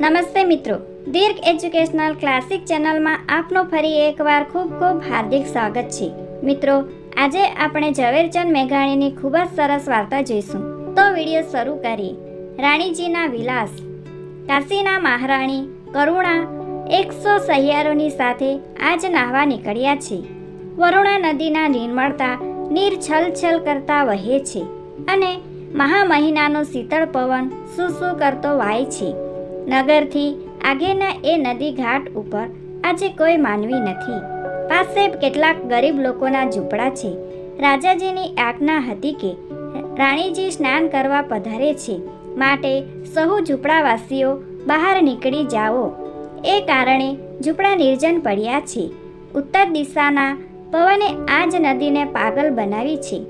નમસ્તે મિત્રો. દીર્ઘ educational classic ચેનલમાં આપનું ફરી એકવાર ખૂબ ખૂબ હાર્દિક સ્વાગત છે. મિત્રો, આજે આપણે ઝવેરચંદ મેઘાણીની ખૂબ જ સરસ વાર્તા જોઈશું. તો વીડિયો શરૂ કરીએ. રાણીજીના વિલાસ. કાશીના મહારાણી કરુણા એકસો સહિયારોની સાથે આજ નાહવા નીકળ્યા છે. વરુણા નદીના નિર્મળતા નીર છલછલ કરતા વહે છે અને મહા મહિનાનો શીતળ પવન શું કરતો વાય છે. નગરથી આગેના એ નદી ઘાટ ઉપર આજે કોઈ માનવી નથી. પાસે કેટલાક ગરીબ લોકોના ઝૂંપડા છે. રાજાજીની આજ્ઞા હતી કે, રાણીજી સ્નાન કરવા પધારે છે. માટે સહુ ઝૂંપડાવાસીઓ બહાર નીકળી જાઓ. એ કારણે ઝૂંપડા નિર્જન પડ્યા છે. ઉત્તર દિશાના પવને આ જ નદીને પાગલ બનાવી છે.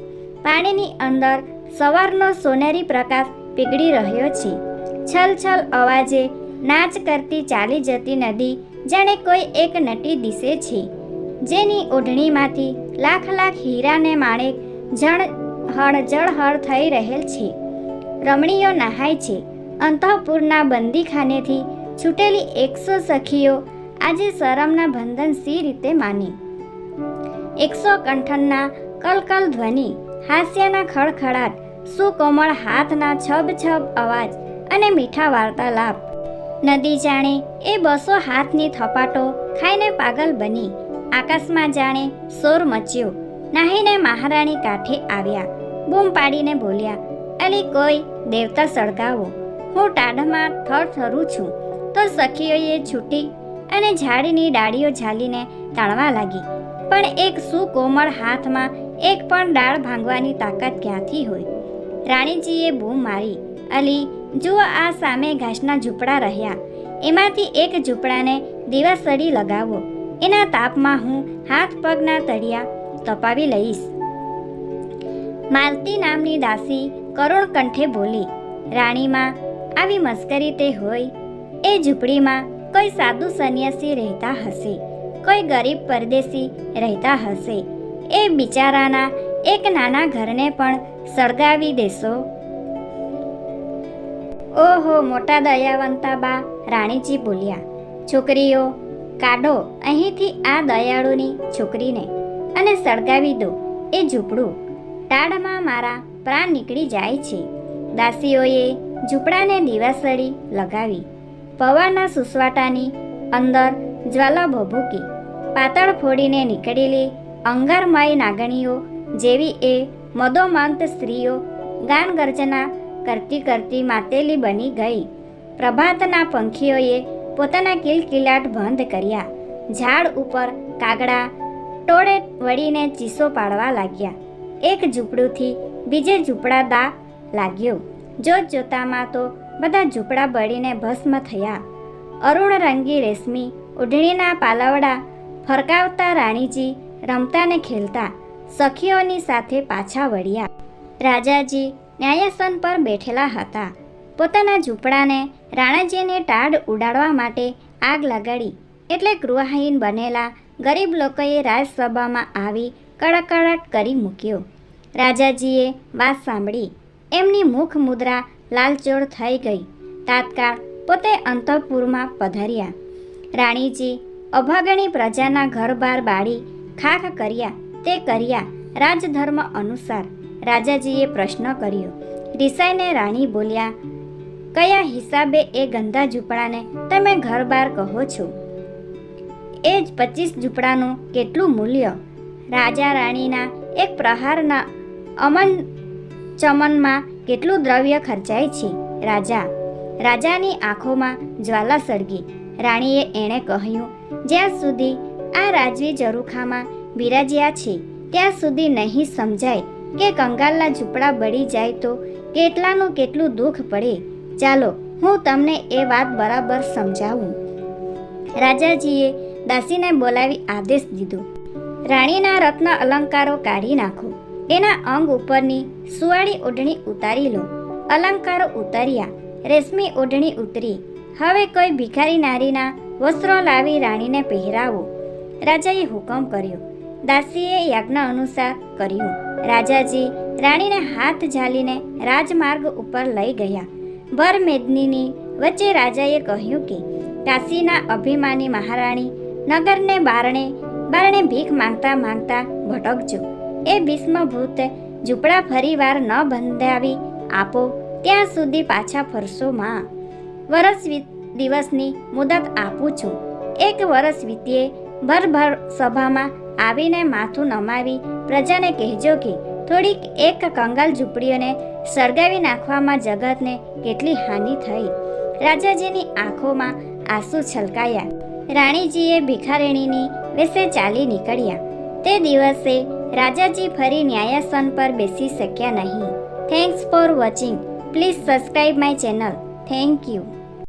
પાણીની અંદર સવારનો સોનેરી પ્રકાશ પીગળી રહ્યો છે. છલછલ અવાજે નાચ કરતી ચાલી જતી નદી જાણે કોઈ એક નટી દિશે છે. જેની ઓઢણીમાંથી લાખ લાખ હીરાને માણેક જણ હળજળહળ થઈ રહેલ છે. રમણીઓ નહાય છે. અંતઃપુરના બંદીખાનેથી છૂટેલી એકસો સખીઓ આજે શરમના બંધન સી રીતે માની. એકસો કંઠનના કલકલ ધ્વનિ, હાસ્યના ખડખડાટ સુકોમળ હાથના છબ છબ અવાજ અને મીઠા વાર્તાલાપ. નદી જાણે એ બસો હાથની થપાટો ખાઈને પાગલ બની. આકાશમાં જાણે શોર મચ્યો. નાહીને મહારાણી કાંઠે આવ્યા. બૂમ પાડીને બોલ્યા, અલી કોઈ દેવતા સળગાવો. હું ટાઢમાં થરથરું છું. તો સખીઓએ છૂટી અને ઝાડની ડાળીઓ ઝાલીને તાણવા લાગી. પણ એક સુકોમળ હાથમાં એક પણ ડાળ ભાંગવાની તાકાત ક્યાંથી હોય? રાણીજીએ બૂમ મારી, અલી જુઓ આ સામે ઘાસના ઝૂંપડા રહ્યા. એમાંથી એક ઝૂંપડાને દિવાસળી લગાવો. એના તાપમાં હું હાથ પગના તળિયા તપાવી લઈશ. માલતી નામની દાસી કરુણ કંઠે બોલી, રાણીમાં, આવી મસ્કરી તે હોય. એ ઝૂંપડીમાં કોઈ સાધુ સંન્યાસી રહેતા હશે. કોઈ ગરીબ પરદેશી રહેતા હશે. એ બિચારાના એક નાના ઘરને પણ સળગાવી દેશો. ઓહો, મોટા દયાવંતા બા, રાણીજી બોલ્યા. છોકરીઓ, કાઢો, અહીંથી આ દયાળુની છોકરીને અને સળગાવી દો, એ ઝૂંપડું. ટાળમાં મારા પ્રાણ નીકળી જાય છે. દાસીઓએ ઝૂંપડાને દિવાસળી લગાવી. પવાના સુસવાટાની અંદર જ્વાલા ભભૂકી. પાતળ ફોડીને નીકળેલી અંગારમય નાગણીઓ જેવી એ મદોમંત સ્ત્રીઓ ગાન ગર્જના કરતી કરતી માતેલી બની ગઈ. પ્રભાતના પંખીઓએ પોતાના કિલકિલાટ બંધ કર્યા. ઝાડ ઉપર કાગડા ટોળે વળીને ચીસો પાડવા લાગ્યા. એક ઝૂંપડુંથી બીજે ઝૂંપડા દા લાગ્યો. જોત જોતામાં તો બધા ઝૂંપડા બળીને ભસ્મ થયા. અરુણ રંગી રેશમી ઉઢણીના પાલવડા ફરકાવતા રાણીજી રમતા ને ખેલતા સખીઓની સાથે પાછા વળ્યા. રાજાજી ન્યાયાસન પર બેઠેલા હતા. પોતાના ઝૂંપડાને રાણાજીને ટાઢ ઉડાડવા માટે આગ લગાડી. એટલે ગૃહહીન બનેલા ગરીબ લોકોએ રાજસભામાં આવી કડકડાટ કરી મૂક્યો. રાજાજીએ વાત સાંભળી. એમની મુખ મુદ્રા લાલચોળ થઈ ગઈ. તાત્કાળ પોતે અંતઃપુરમાં પધાર્યા. રાણીજી અભાગણી પ્રજાના ઘર બાર બાળી ખાખ કર્યા. તે કર્યા રાજધર્મ અનુસાર. રાજાજીએ પ્રશ્ન કર્યો. રિસાઈને રાણી બોલ્યા, કયા હિસાબે એ ગંદા ઝૂંપડાને તમે ઘર બહાર કહો છો? એ જ પચીસ ઝૂંપડાનું કેટલું મૂલ્ય રાજા રાણીના એક પ્રહારના અમન ચમનમાં કેટલું દ્રવ્ય ખર્ચાય છે? રાજા, રાજાની આંખોમાં જ્વાલા સળગી. રાણીએ એણે કહ્યું, જ્યાં સુધી આ રાજવી જરૂખામાં બિરાજ્યા છે, ત્યાં સુધી નહીં સમજાય. કે કંગાલના ઝૂંપડા બળી જાય તો કેટલાનું કેટલું દુઃખ પડે? ચાલો, હું તમને એ વાત બરાબર સમજાવું. રાજાજીએ દાસીને બોલાવી આદેશ દીધો. રાણીના રત્ન અલંકારો કાઢી નાખો. એના અંગ ઉપરની સુવાળી ઓઢણી ઉતારી લો. અલંકારો ઉતાર્યા. રેશમી ઓઢણી ઉતરી. હવે કોઈ ભિખારી નારીના વસ્ત્રો લાવી રાણીને પહેરાવો. રાજાએ હુકમ કર્યો. દાસીએ યાજ્ઞા અનુસાર કર્યું. રાજાજી રાણીને હાથ ઝાલીને રાજમાર્ગ ઉપર લઈ ગયા. ભરમેદનીની વચ્ચે રાજાએ કહ્યું કે, કાશીના અભિમાની મહારાણી, નગરને બારણે બારણે ભીખ માંગતા માંગતા ભટકજો. એ ભીષ્મભૂત ઝૂંપડા ફરીવાર ન બંધાવી આપો, ત્યાં સુધી પાછા ફરશો માં. વરસ દિવસની મુદત આપું છું. એક વરસ વીતીએ ભરભર સભામાં આવીને માથું નમાવી પ્રજાને કહેજો કે થોડીક એક કંગાલ ઝૂંપડીઓને સળગાવી નાખવામાં જગતને કેટલી હાનિ થઈ. રાજાજીની આંખોમાં આંસુ છલકાયા. રાણીજીએ ભિખારીણીની વિશે ચાલી નીકળ્યા. તે દિવસે રાજાજી ફરી ન્યાયાસન પર બેસી શક્યા નહીં. Thanks for watching please subscribe my channel thank you